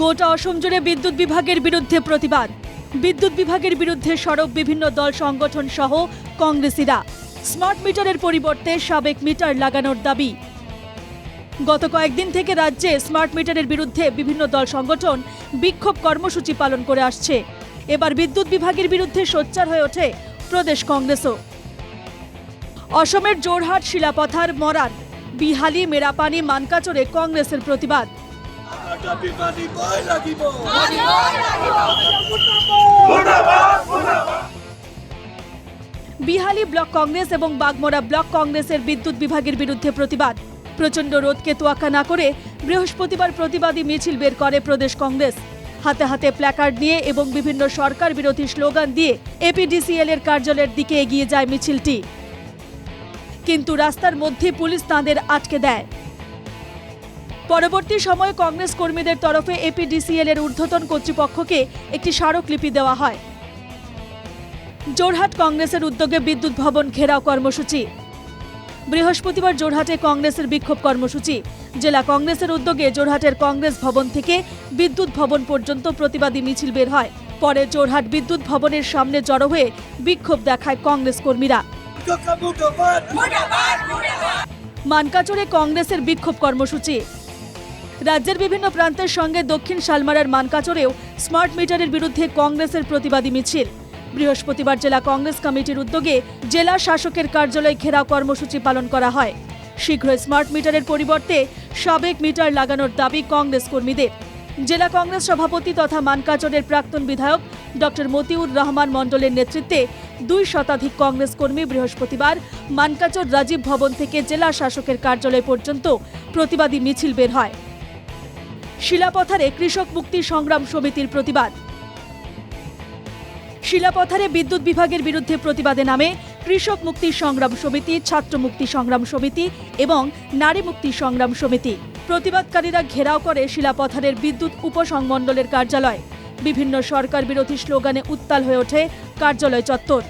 গোটা অসম জুড়ে বিদ্যুৎ বিভাগের বিরুদ্ধে প্রতিবাদ। বিদ্যুৎ বিভাগের বিরুদ্ধে সরব বিভিন্ন দল সংগঠন সহ কংগ্রেসিরা। স্মার্ট মিটারের পরিবর্তে সাবেক মিটার লাগানোর দাবি। গত কয়েকদিন থেকে রাজ্যে স্মার্ট মিটারের বিরুদ্ধে বিভিন্ন দল সংগঠন বিক্ষোভ কর্মসূচি পালন করে আসছে। এবার বিদ্যুৎ বিভাগের বিরুদ্ধে সোচ্চার হয়ে ওঠে প্রদেশ কংগ্রেসও। অসমের জোরহাট শিলাপথার মরান, বিহালি, মেরাপানি, মানকাচরে কংগ্রেসের প্রতিবাদ। বিহালি ব্লক কংগ্রেস এবং বাগমোড়া ব্লক কংগ্রেসের বিদ্যুৎ বিভাগের বিরুদ্ধে প্রতিবাদ। প্রচণ্ড রোদকে তোয়াক্কা না করে বৃহস্পতিবার প্রতিবাদী মিছিল বের করে প্রদেশ কংগ্রেস। হাতে হাতে প্ল্যাকার্ড নিয়ে এবং বিভিন্ন সরকার বিরোধী স্লোগান দিয়ে এপিডিসিএল এর কার্যালয়ের দিকে এগিয়ে যায় মিছিলটি। কিন্তু রাস্তার মধ্যে পুলিশ তাঁদের আটকে দেয়। পরবর্তী সময়ে কংগ্রেস কর্মীদের তরফে এপিডিসিএল এর ঊর্ধ্বতন কর্তৃপক্ষকে একটি স্মারকলিপি দেওয়া হয়। জোরহাট কংগ্রেসের উদ্যোগে বিদ্যুৎ ভবন ঘেরাও কর্মসূচি। বৃহস্পতিবার জোরহাটে কংগ্রেসের বিক্ষোভ কর্মসূচি। জেলা কংগ্রেসের উদ্যোগে জোরহাটের কংগ্রেস ভবন থেকে বিদ্যুৎ ভবন পর্যন্ত প্রতিবাদী মিছিল বের হয়। পরে জোরহাট বিদ্যুৎ ভবনের সামনে জড়ো হয়ে বিক্ষোভ দেখায় কংগ্রেস কর্মীরা। মানকাচরে কংগ্রেসের বিক্ষোভ কর্মসূচি। রাজ্যের বিভিন্ন প্রান্তের সঙ্গে দক্ষিণ শালমারার মানকাচরেও স্মার্ট মিটারের বিরুদ্ধে কংগ্রেসের প্রতিবাদী মিছিল। বৃহস্পতিবার জেলা কংগ্রেস কমিটির উদ্যোগে জেলা শাসকের কার্যালয় ঘেরাও কর্মসূচি পালন করা হয়। শীঘ্রই স্মার্ট মিটারের পরিবর্তে সাবেক মিটার লাগানোর দাবি কংগ্রেস কর্মীদের। জেলা কংগ্রেস সভাপতি তথা মানকাচরের প্রাক্তন বিধায়ক ডক্টর মতিউর রহমান মণ্ডলের নেতৃত্বে দুই শতাধিক কংগ্রেস কর্মী বৃহস্পতিবার মানকাচর রাজীব ভবন থেকে জেলা শাসকের কার্যালয় পর্যন্ত প্রতিবাদী মিছিল বের হয়। শিলাপথারে কৃষক মুক্তি সংগ্রাম সমিতির প্রতিবাদ। শিলাপথারে বিদ্যুৎ বিভাগের বিরুদ্ধে প্রতিবাদে নামে কৃষক মুক্তি সংগ্রাম সমিতি, ছাত্র মুক্তি সংগ্রাম সমিতি এবং নারী মুক্তি সংগ্রাম সমিতি। প্রতিবাদকারীরা ঘেরাও করে শিলাপথারের বিদ্যুৎ উপসংমণ্ডলের কার্যালয়। বিভিন্ন সরকার বিরোধী স্লোগানে উত্তাল হয়ে ওঠে কার্যালয় চত্বর।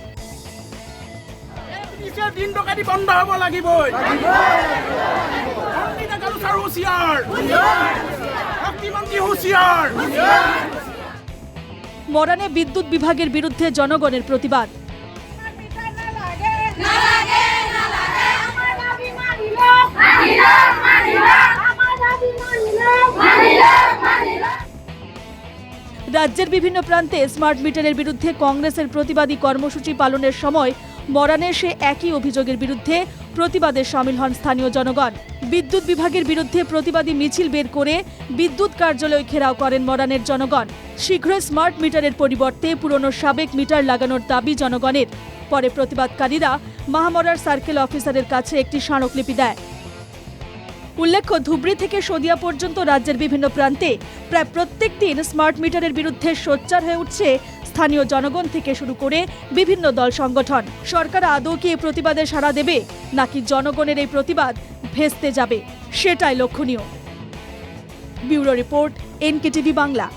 মরানে বিদ্যুৎ বিভাগের বিরুদ্ধে জনগণের প্রতিবাদ। রাজ্যের বিভিন্ন প্রান্তে স্মার্ট মিটারের বিরুদ্ধে কংগ্রেসের প্রতিবাদী কর্মসূচি পালনের সময় মরানে সে একই অভিযোগের বিরুদ্ধে প্রতিবাদে সামিল হন স্থানীয় জনগণ। বিদ্যুৎ বিভাগের বিরুদ্ধে প্রতিবাদী মিছিল বের করে বিদ্যুৎ কার্যালয় ঘেরাও করেন মরানের জনগণ। শীঘ্রই স্মার্ট মিটারের পরিবর্তে পুরনো সাবেক মিটার লাগানোর দাবি জনগণের। পরে প্রতিবাদকারীরা মাহমরার সার্কেল অফিসারের কাছে একটি স্মারকলিপি দেয়। উল্লেখ্য, ধুবড়ি থেকে সদিয়া পর্যন্ত রাজ্যের বিভিন্ন প্রান্তে প্রায় প্রত্যেক দিন স্মার্ট মিটারের বিরুদ্ধে সোচ্চার হয়ে উঠছে স্থানীয় জনগণ থেকে শুরু করে বিভিন্ন দল সংগঠন। সরকার আদৌ কি এই প্রতিবাদে সাড়া দেবে? নাকি জনগণের এই প্রতিবাদ ভেস্তে যাবে? সেটাই লক্ষণীয়। Bureau report, NKTV Bangla.